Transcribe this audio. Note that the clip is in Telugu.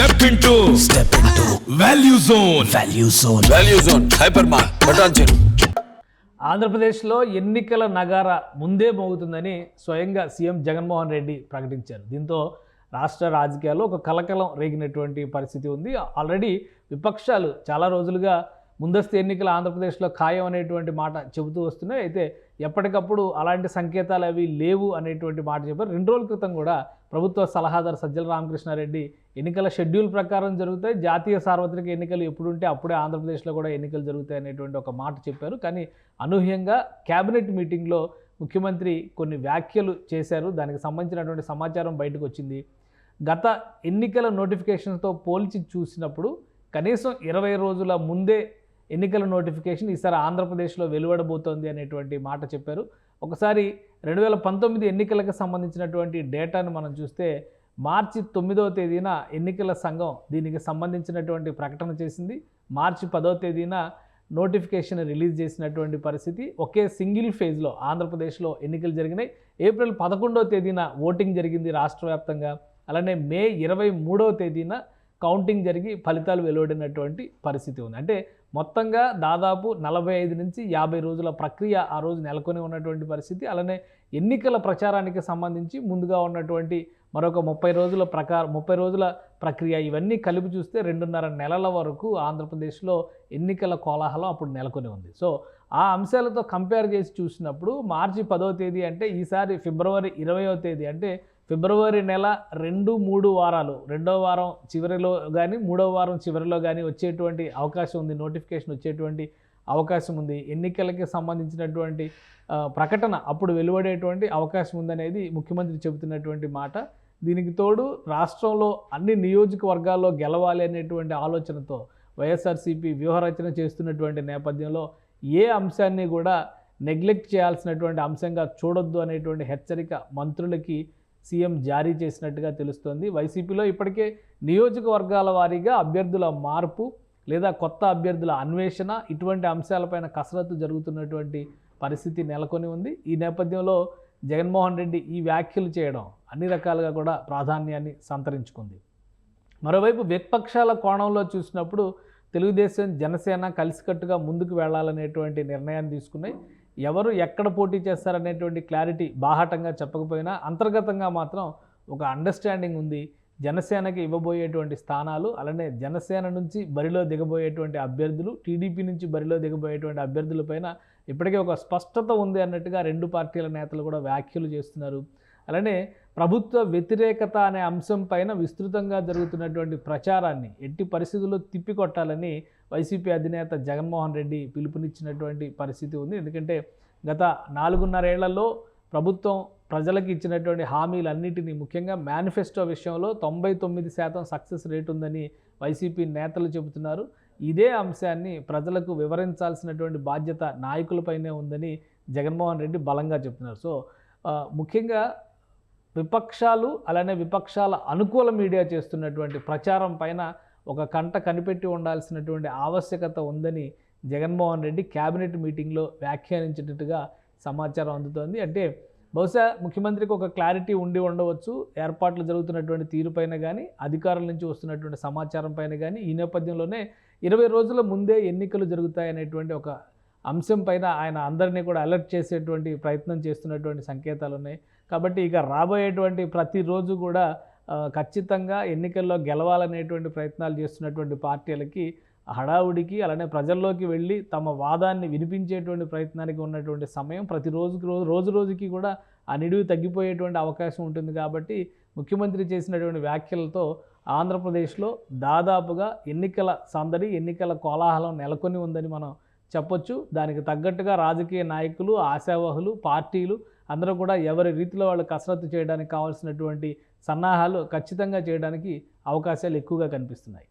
Step into step into value zone value zone value zone hypermart Patancheru ఆంధ్రప్రదేశ్లో ఎన్నికల నగార ముందే మోగుతుందని స్వయంగా సీఎం జగన్మోహన్ రెడ్డి ప్రకటించారు. దీంతో రాష్ట్ర రాజకీయాల్లో ఒక కలకలం రేగినటువంటి పరిస్థితి ఉంది. ఆల్రెడీ విపక్షాలు చాలా రోజులుగా ముందస్తు ఎన్నికలు ఆంధ్రప్రదేశ్లో ఖాయం అనేటువంటి మాట చెబుతూ వస్తున్నాయి. అయితే ఎప్పటికప్పుడు అలాంటి సంకేతాలు అవి లేవు అనేటువంటి మాట చెప్పారు. రెండు రోజుల క్రితం కూడా ప్రభుత్వ సలహాదారు సజ్జల రామకృష్ణారెడ్డి ఎన్నికల షెడ్యూల్ ప్రకారం జరుగుతాయి. జాతీయ సార్వత్రిక ఎన్నికలు ఎప్పుడుంటే అప్పుడే ఆంధ్రప్రదేశ్లో కూడా ఎన్నికలు జరుగుతాయి అనేటువంటి ఒక మాట చెప్పారు. కానీ అనూహ్యంగా క్యాబినెట్ మీటింగ్లో ముఖ్యమంత్రి కొన్ని వ్యాఖ్యలు చేశారు. దానికి సంబంధించినటువంటి సమాచారం బయటకు వచ్చింది. గత ఎన్నికల నోటిఫికేషన్తో పోల్చి చూసినప్పుడు కనీసం ఇరవై రోజుల ముందే ఎన్నికల నోటిఫికేషన్ ఈసారి ఆంధ్రప్రదేశ్లో వెలువడబోతోంది అనేటువంటి మాట చెప్పారు. ఒకసారి రెండు వేల పంతొమ్మిది ఎన్నికలకు సంబంధించినటువంటి డేటాను మనం చూస్తే మార్చి తొమ్మిదవ తేదీన ఎన్నికల సంఘం దీనికి సంబంధించినటువంటి ప్రకటన చేసింది. మార్చి పదవ తేదీన నోటిఫికేషన్ రిలీజ్ చేసినటువంటి పరిస్థితి. ఒకే సింగిల్ ఫేజ్లో ఆంధ్రప్రదేశ్లో ఎన్నికలు జరిగినాయి. ఏప్రిల్ పదకొండవ తేదీన ఓటింగ్ జరిగింది రాష్ట్ర వ్యాప్తంగా. అలానే మే ఇరవై మూడవ తేదీన కౌంటింగ్ జరిగి ఫలితాలు వెలువడినటువంటి పరిస్థితి ఉంది. అంటే మొత్తంగా దాదాపు నలభై ఐదు నుంచి యాభై రోజుల ప్రక్రియ ఆ రోజు నెలకొని ఉన్నటువంటి పరిస్థితి అలానే ఎన్నికల ప్రచారానికి సంబంధించి ముందుగా ఉన్నటువంటి మరొక ముప్పై రోజుల ప్రకారం ముప్పై రోజుల ప్రక్రియ ఇవన్నీ కలిపి చూస్తే రెండున్నర నెలల వరకు ఆంధ్రప్రదేశ్లో ఎన్నికల కోలాహలం అప్పుడు నెలకొని ఉంది. సో ఆ అంశాలతో కంపేర్ చేసి చూసినప్పుడు మార్చి పదో తేదీ అంటే ఈసారి ఫిబ్రవరి ఇరవయో తేదీ అంటే ఫిబ్రవరి నెల రెండు మూడు వారాలు. రెండో వారం చివరిలో కానీ మూడో వారం చివరిలో కానీ వచ్చేటువంటి అవకాశం ఉంది. నోటిఫికేషన్ వచ్చేటువంటి అవకాశం ఉంది. ఎన్నికలకి సంబంధించినటువంటి ప్రకటన అప్పుడు వెలువడేటువంటి అవకాశం ఉందనేది ముఖ్యమంత్రి చెబుతున్నటువంటి మాట. దీనికి తోడు రాష్ట్రంలో అన్ని నియోజకవర్గాల్లో గెలవాలి అనేటువంటి ఆలోచనతో వైఎస్ఆర్సీపీ వ్యూహరచన చేస్తున్నటువంటి నేపథ్యంలో ఏ అంశాన్ని కూడా నెగ్లెక్ట్ చేయాల్సినటువంటి అంశంగా చూడొద్దు అనేటువంటి హెచ్చరిక మంత్రులకి సీఎం జారీ చేసినట్టుగా తెలుస్తోంది. వైసీపీలో ఇప్పటికే నియోజకవర్గాల వారీగా అభ్యర్థుల మార్పు లేదా కొత్త అభ్యర్థుల అన్వేషణ ఇటువంటి అంశాలపైన కసరత్తు జరుగుతున్నటువంటి పరిస్థితి నెలకొని ఉంది. ఈ నేపథ్యంలో జగన్మోహన్ రెడ్డి ఈ వ్యాఖ్యలు చేయడం అన్ని రకాలుగా కూడా ప్రాధాన్యాన్ని సంతరించుకుంది. మరోవైపు విపక్షాల కోణంలో చూసినప్పుడు తెలుగుదేశం జనసేన కలిసికట్టుగా ముందుకు వెళ్ళాలనేటువంటి నిర్ణయాన్ని తీసుకున్నాయి. ఎవరు ఎక్కడ పోటీ చేస్తారనేటువంటి క్లారిటీ బాహాటంగా చెప్పకపోయినా అంతర్గతంగా మాత్రం ఒక అండర్స్టాండింగ్ ఉంది. జనసేనకి ఇవ్వబోయేటువంటి స్థానాలు అలానే జనసేన నుంచి బరిలో దిగబోయేటువంటి అభ్యర్థులు టీడీపీ నుంచి బరిలో దిగబోయేటువంటి అభ్యర్థులపైన ఇప్పటికే ఒక స్పష్టత ఉంది అన్నట్టుగా రెండు పార్టీల నేతలు కూడా వ్యాఖ్యలు చేస్తున్నారు. అలానే ప్రభుత్వ వ్యతిరేకత అనే అంశం పైన విస్తృతంగా జరుగుతున్నటువంటి ప్రచారాన్ని ఎట్టి పరిస్థితుల్లో తిప్పికొట్టాలని వైసీపీ అధినేత జగన్మోహన్ రెడ్డి పిలుపునిచ్చినటువంటి పరిస్థితి ఉంది. ఎందుకంటే గత నాలుగున్నరేళ్ళలో ప్రభుత్వం ప్రజలకు ఇచ్చినటువంటి హామీలన్నిటినీ ముఖ్యంగా మేనిఫెస్టో విషయంలో తొంభై తొమ్మిది శాతం సక్సెస్ రేట్ ఉందని వైసీపీ నేతలు చెబుతున్నారు. ఇదే అంశాన్ని ప్రజలకు వివరించాల్సినటువంటి బాధ్యత నాయకులపైనే ఉందని జగన్మోహన్ రెడ్డి బలంగా చెప్తున్నారు. సో ముఖ్యంగా విపక్షాలు అలానే విపక్షాల అనుకూల మీడియా చేస్తున్నటువంటి ప్రచారం పైన ఒక కంట కనిపెట్టి ఉండాల్సినటువంటి ఆవశ్యకత ఉందని జగన్మోహన్ రెడ్డి కేబినెట్ మీటింగ్లో వ్యాఖ్యానించినట్టుగా సమాచారం అందుతోంది. అంటే బహుశా ముఖ్యమంత్రికి ఒక క్లారిటీ ఉండి ఉండవచ్చు. ఏర్పాట్లు జరుగుతున్నటువంటి తీరుపైన కానీ అధికారుల నుంచి వస్తున్నటువంటి సమాచారం పైన కానీ ఈ నేపథ్యంలోనే ఇరవై రోజుల ముందే ఎన్నికలు జరుగుతాయనేటువంటి ఒక అంశం పైన ఆయన అందరినీ కూడా అలర్ట్ చేసేటువంటి ప్రయత్నం చేస్తున్నటువంటి సంకేతాలు ఉన్నాయి కాబట్టి ఇక రాబోయేటువంటి ప్రతిరోజు కూడా ఖచ్చితంగా ఎన్నికల్లో గెలవాలనేటువంటి ప్రయత్నాలు చేస్తున్నటువంటి పార్టీలకి హడావుడికి అలానే ప్రజల్లోకి వెళ్ళి తమ వాదాన్ని వినిపించేటువంటి ప్రయత్నానికి ఉన్నటువంటి సమయం ప్రతి రోజుకి రోజు రోజు రోజుకి కూడా ఆ నిడివి తగ్గిపోయేటువంటి అవకాశం ఉంటుంది కాబట్టి ముఖ్యమంత్రి చేసినటువంటి వ్యాఖ్యలతో ఆంధ్రప్రదేశ్లో దాదాపుగా ఎన్నికల సందడి ఎన్నికల కోలాహలం నెలకొని ఉందని మనం చెప్పొచ్చు. దానికి తగ్గట్టుగా రాజకీయ నాయకులు ఆశావహులు పార్టీలు అందరూ కూడా ఎవరి రీతిలో వాళ్ళు కసరత్తు చేయడానికి కావాల్సినటువంటి సన్నాహాలు ఖచ్చితంగా చేయడానికి అవకాశాలు ఎక్కువగా కనిపిస్తున్నాయి.